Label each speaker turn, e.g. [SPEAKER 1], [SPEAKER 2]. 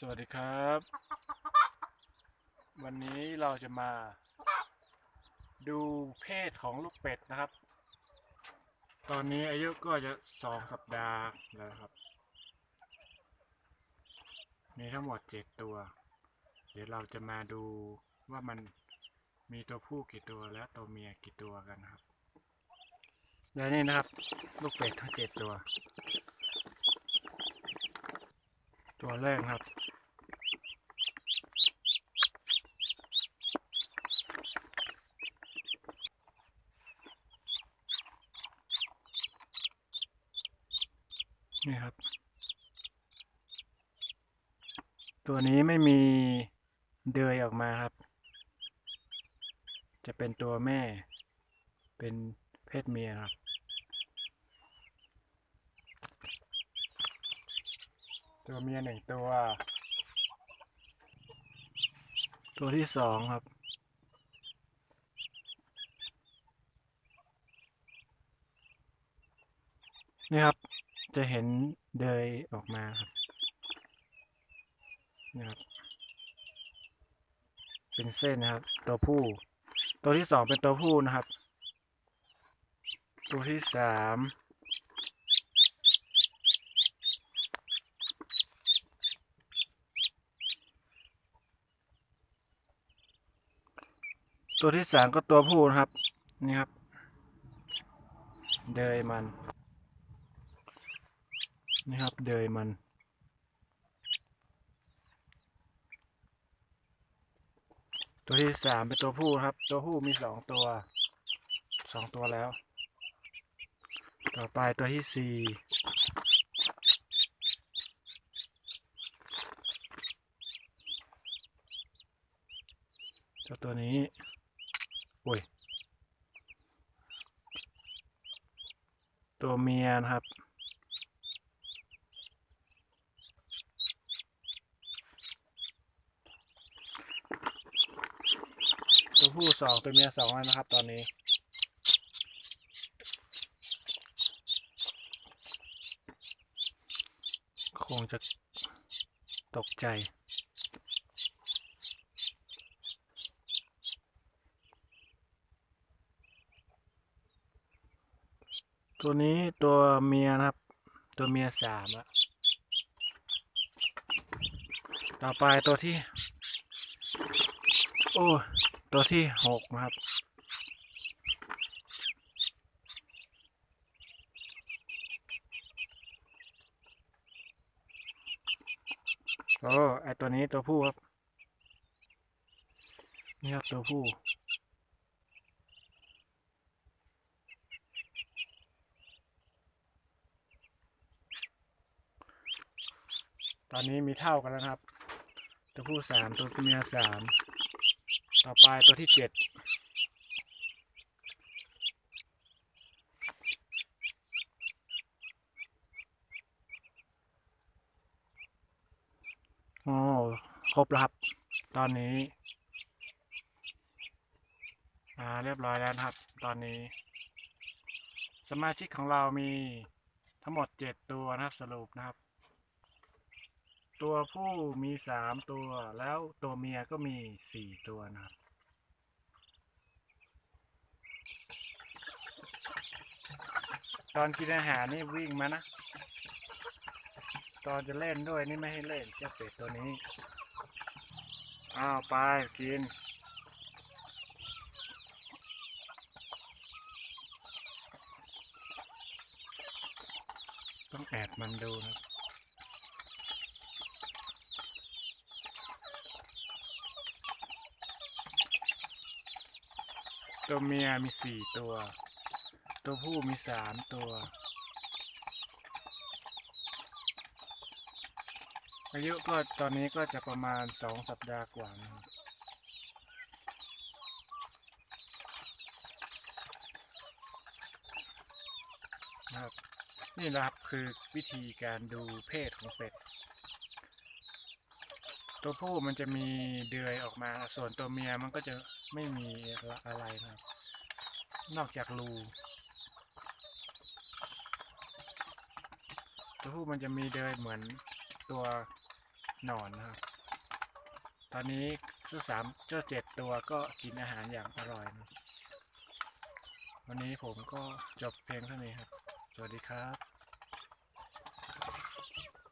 [SPEAKER 1] สวัสดีครับ วันนี้เราจะมา ดูเพศของลูกเป็ดนะครับ ตอนนี้อายุก็จะสองสัปดาห์แล้วครับ มีทั้งหมดเจ็ดตัว เดี๋ยวเราจะมาดูว่ามันมีตัวผู้กี่ตัวและตัวเมียกี่ตัวกันครับและนี่นะครับ ลูกเป็ดทั้งเจ็ดตัว ตัวแรกครับ นี่ครับ ตัวนี้ไม่มีเดยออกมาครับ จะเป็นตัวแม่ เป็นเพศเมียครับ ตัวเมียหนึ่งตัว ตัวที่สองครับ นี่ครับ จะเห็นเดยออกมาครับนี่ครับ เป็นเส้นนะครับ ตัวผู้ ตัวที่สองเป็นตัวผู้นะครับ ตัวที่สาม ตัวที่สามก็ตัวผู้นะครับ นี่ครับ เดยมัน นี่ครับ เดยมัน ตัวที่สามเป็นตัวผู้ครับ ตัวผู้มีสองตัว สองตัวแล้ว ต่อไปตัวที่สี่เจ้าตัวนี้ โอ้ย ตัวเมียนะครับ ตัวผู้สองตัวเมียสองแล้วนะครับ ตอนนี้คงจะตกใจ ตัวนี้ตัวเมียนะครับ ตัวเมียสามอะต่อไปตัวที่ โอ้ตัวที่หกนะครับ โอ้ไอตัวนี้ตัวผู้ครับ นี่ครับตัวผู้ ต อนนี้มีเท่ากันแล้วนะครับ ตัวผู้สามตัวเมียสามต่อไปตัวที่เจ็ดโอ้ครบแล้วครับ ตอนนี้อ่าเรียบร้อยแล้วนะครับ ตอนนี้ สมาชิกของเรามีทั้งหมดเจ็ดตัวนะครับสรุปนะครับ ตัวผู้มีสามตัว แล้วตัวเมียก็มีสี่ตัวนะครับตอนกินอาหารนี่วิ่งมานะ ตอนจะเล่นด้วยนี่ไม่ให้เล่นเจ้าเป็ดตัวนี้ อ้าวไปกิน ต้องแอบมันดูนะ ตัวเมียมีสี่ตัว ตัวผู้มีสามตัว อายุก็ตอนนี้ก็จะประมาณสองสัปดาห์กว่านะครับนะครับนี่นะครับคือวิธีการดูเพศของเป็ด ตัวผู้มันจะมีเดือยออกมา ส่วนตัวเมียมันก็จะไม่มีอะไรนะครับ นอกจากรู ตัวผู้มันจะมีเดือยเหมือนตัวหนอนนะครับ ตอนนี้เจ้าสามเจ้าเจ็ดตัวก็กินอาหารอย่างอร่อยนะวันนี้ผมก็จบเพียงเท่านี้ครับ สวัสดีครับ